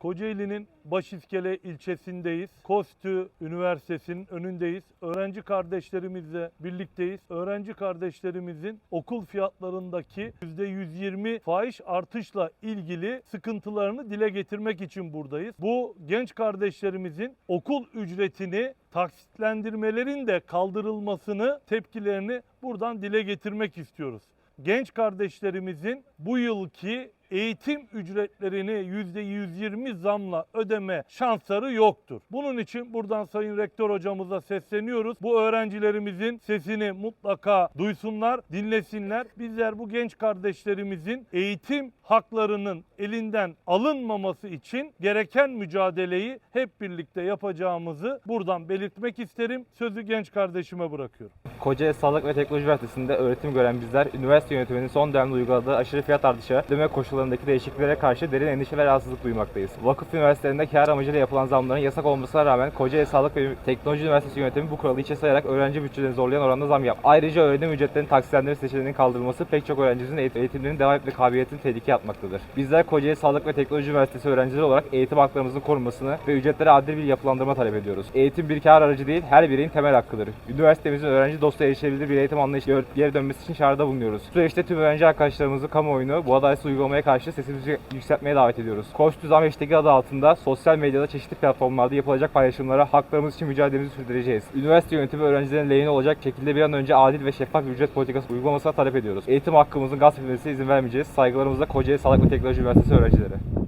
Kocaeli'nin Başiskele ilçesindeyiz. Kostü Üniversitesi'nin önündeyiz. Öğrenci kardeşlerimizle birlikteyiz. Öğrenci kardeşlerimizin okul fiyatlarındaki %120 fahiş artışla ilgili sıkıntılarını dile getirmek için buradayız. Bu genç kardeşlerimizin okul ücretini taksitlendirmelerin de kaldırılmasını, tepkilerini buradan dile getirmek istiyoruz. Genç kardeşlerimizin bu yılki eğitim ücretlerini %120 zamla ödeme şansları yoktur. Bunun için buradan Sayın Rektör hocamıza sesleniyoruz. Bu öğrencilerimizin sesini mutlaka duysunlar, dinlesinler. Bizler bu genç kardeşlerimizin eğitim haklarının elinden alınmaması için gereken mücadeleyi hep birlikte yapacağımızı buradan belirtmek isterim. Sözü genç kardeşime bırakıyorum. Kocaeli Sağlık ve Teknoloji Üniversitesi'nde öğretim gören bizler, üniversite yönetiminin son dönemde uyguladığı aşırı fiyat artışı, ödeme koşullarındaki değişikliklere karşı derin endişe ve rahatsızlık duymaktayız. Vakıf üniversitelerinde kar amacıyla yapılan zamların yasak olmasına rağmen Kocaeli Sağlık ve Teknoloji Üniversitesi yönetimi bu kuralı içe sayarak öğrenci bütçelerini zorlayan oranda zam yaptı. Ayrıca öğrenim ücretlerinin taksitlendirme seçeneğinin kaldırılması pek çok öğrencimizin eğit- eğitimlerinin devam etme kabiliyetini tehlikeye atmaktadır. Bizler Kocaeli Sağlık ve Teknoloji Üniversitesi öğrencileri olarak eğitim haklarımızın korunmasını ve ücretlere adil bir yapılandırma talep ediyoruz. Eğitim bir kar aracı değil, her bireyin temel hakkıdır. Üniversitemizin öğrenci dostu erişilebilir bir eğitim anlayışı geri- dönmesi için çağrıda bulunuyoruz. Bu süreçte tüm öğrenci arkadaşlarımızı kamuoyunu bu adaletsiz uygulamaya karşı sesimizi yükseltmeye davet ediyoruz. Koç Düzam Hashtag'i adı altında sosyal medyada çeşitli platformlarda yapılacak paylaşımlara haklarımız için mücadelemizi sürdüreceğiz. Üniversite yönetimi öğrencilerin lehine olacak şekilde bir an önce adil ve şeffaf ücret politikası uygulamasına talep ediyoruz. Eğitim hakkımızın gasp edilmesine izin vermeyeceğiz. Saygılarımızla Kocaeli Sağlık ve Teknoloji Üniversitesi öğrencileri.